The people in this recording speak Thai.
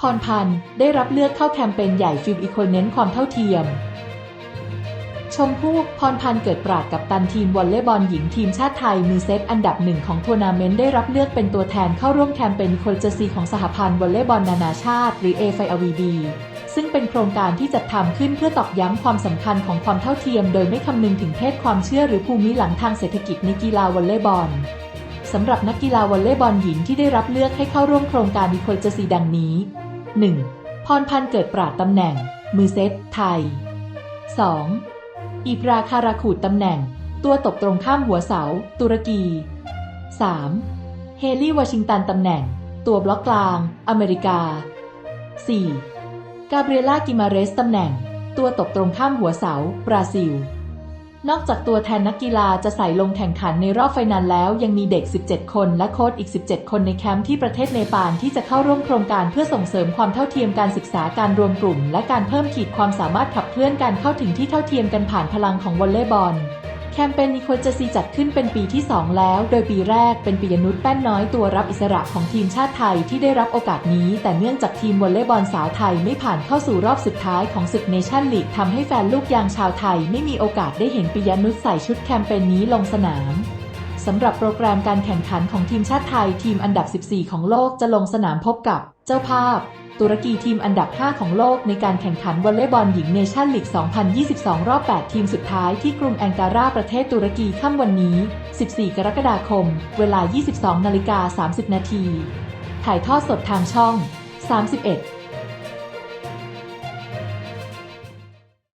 พรพันธ์ได้รับเลือกเข้าแคมเปญใหญ่ฟิล์มอีโคเน้นความเท่าเทียม ชมพู่พรพันธ์เกิดปราดกับตันทีมวอลเลย์บอลหญิงทีมชาติไทยมือเซตอันดับหนึ่งของทัวร์นาเมนต์ได้รับเลือกเป็นตัวแทนเข้าร่วมแคมเปญโคลเจซีของสหพันธ์วอลเลย์บอลนานาชาติ หรือ AFIVB ซึ่งเป็นโครงการที่จัดทำขึ้นเพื่อตอกย้ำความสำคัญของความเท่าเทียม โดยไม่คำนึงถึงเพศความเชื่อหรือภูมิหลังทางเศรษฐกิจในกีฬาวอลเลย์บอลสำหรับนักกีฬาวอลเลย์บอลหญิงที่ได้รับเลือกให้เข้าร่วมโครงการอีโคลเจซีดังนี้ 1. พรพันธ์เกิดปราดตำแหน่ง มือเซตไทย 2. อีปราคาราขูดตำแหน่ง ตัวตบตรงข้ามหัวเสา ตุรกี 3. เฮลี่วอชิงตันตำแหน่ง ตัวบล็อกกลาง อเมริกา 4. กาเบรียล่ากิมาเรสตำแหน่ง ตัวตบตรงข้ามหัวเสา บราซิล นอกจากตัวแทนนักกีฬาจะใส่ลงแข่งขันในรอบไฟนอลแล้ว ยังมีเด็ก 17 คนและโค้ชอีก 17 คนในแคมป์ที่ประเทศเนปาลที่จะเข้าร่วมโครงการเพื่อส่งเสริมความเท่าเทียมการศึกษาการรวมกลุ่ม และการเพิ่มขีดความสามารถขับเคลื่อนการเข้าถึงที่เท่าเทียมกันผ่านพลังของวอลเลย์บอล คมเปญนิโคลเจซีจัดขึ้นเป็นปีที่ 2 แล้ว โดยปีแรกเป็นปิยนุชแป้นน้อยตัวรับอิสระของทีมชาติไทยที่ได้รับโอกาสนี้ แต่เนื่องจากทีมวอลเลย์บอลสาวไทยไม่ผ่านเข้าสู่รอบสุดท้ายของศึกเนชั่นลีกทำให้แฟนลูกยางชาวไทยไม่มีโอกาสได้เห็นปิยนุชใส่ชุดแคมเปญนี้ลงสนาม สำหรับโปรแกรมการแข่งขันของทีมชาติไทยทีมอันดับ 14 ของโลกจะลงสนามพบกับเจ้าภาพ ตุรกีทีมอันดับ 5 ของโลกในการแข่งขันวอลเลย์บอลหญิงเนชั่นลีก 2022 รอบ 8 ทีมสุดท้ายที่กรุงแองการาประเทศตุรกีค่ำวันนี้ 14 กรกฎาคม เวลา 22 นาฬิกา 30 นาที ถ่ายทอดสดทางช่อง 31